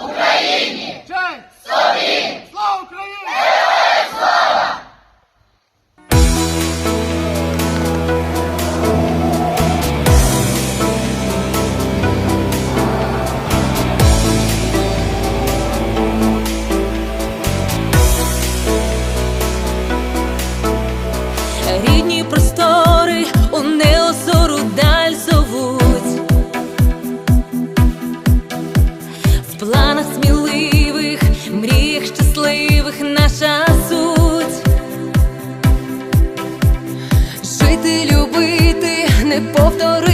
おめえ。Жити, любити, не повторити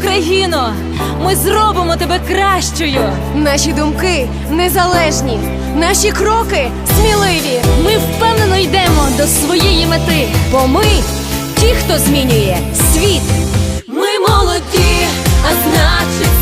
Україно, ми зробимо тебе кращою. Наші думки незалежні, наші кроки сміливі. Ми впевнено йдемо до своєї мети, бо ми ті, хто змінює світ. Ми молоді, а значить